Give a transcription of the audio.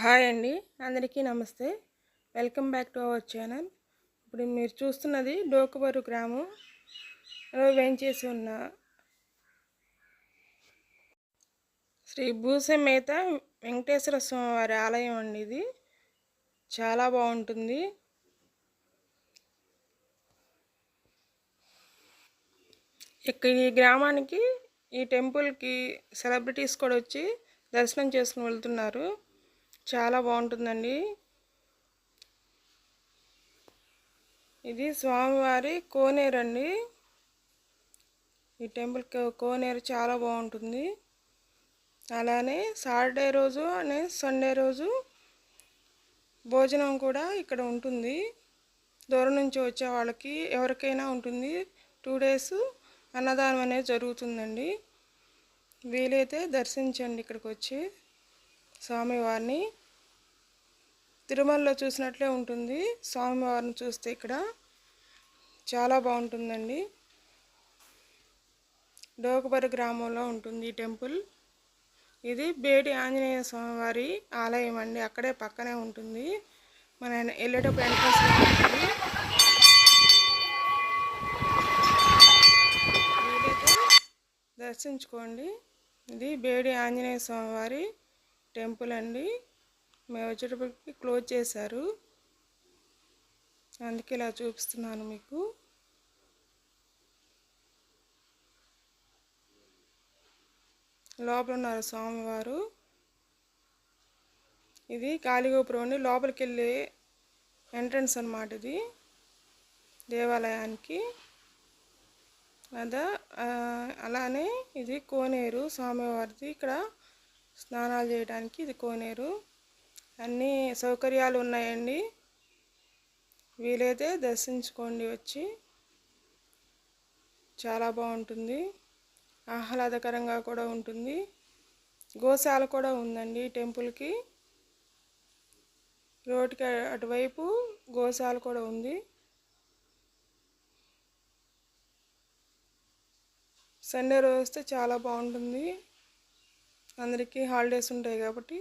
Hi అండి. అందరికీ నమస్తే. Welcome back to our channel. ఇప్పుడు మీరు చూస్తున్నది డోకబరు గ్రామం. వేయించేసి ఉన్న? శ్రీ భూసమేత వెంకటేశ్వర స్వామివారి ఆలయం అండి ఇది. చాలా బాగుంటుంది. ఇక్కడ ఈ గ్రామానికి ఈ టెంపుల్కి సెలబ్రిటీస్ కూడా వచ్చి దర్శనం చేసుకుని వెళ్తున్నారు. చాలా బాగుంటుందండి. ఇది స్వామివారి కోనేరు అండి ఈ టెంపుల్ కోనేరు చాలా బాగుంటుంది. అలానే సాటర్డే రోజు అనే సండే రోజు భోజనం కూడా ఇక్కడ ఉంటుంది. దూరం నుంచి వచ్చే వాళ్ళకి ఎవరికైనా ఉంటుంది. టూ డేస్ అన్నదానం అనేది జరుగుతుందండి. వీలైతే దర్శించండి ఇక్కడికి వచ్చి. స్వామివారిని తిరుమలలో చూసినట్లే ఉంటుంది. స్వామివారిని చూస్తే ఇక్కడ చాలా బాగుంటుందండి. డోకబరి గ్రామంలో ఉంటుంది ఈ టెంపుల్. ఇది బేడి ఆంజనేయ స్వామివారి ఆలయం అండి. అక్కడే పక్కనే ఉంటుంది. మన వెళ్ళేటప్పుడు ఎంట్రన్స్ ఉంటుంది. దర్శించుకోండి. ఇది బేడి ఆంజనేయ స్వామివారి టెంపుల్ అండి. మేము వచ్చేటప్పటికి క్లోజ్ చేశారు. అందుకే ఇలా చూపిస్తున్నాను మీకు. లోపల ఉన్నారు స్వామివారు. ఇది కాళీగోపురం అండి లోపలికి వెళ్ళే ఎంట్రన్స్ అనమాట ఇది. దేవాలయానికి. అదా అలానే ఇది కోనేరు స్వామివారిది. ఇక్కడ స్నానాలు చేయడానికి ఇది కోనేరు. అన్నీ సౌకర్యాలు ఉన్నాయండి. వీలైతే దర్శించుకోండి వచ్చి. చాలా బాగుంటుంది. ఆహ్లాదకరంగా కూడా ఉంటుంది. గోశాల కూడా ఉందండి టెంపుల్కి. రోడ్కి అటువైపు గోశాల కూడా ఉంది. సండే రోజు వస్తే చాలా బాగుంటుంది. అందరికీ హాలిడేస్ ఉంటాయి కాబట్టి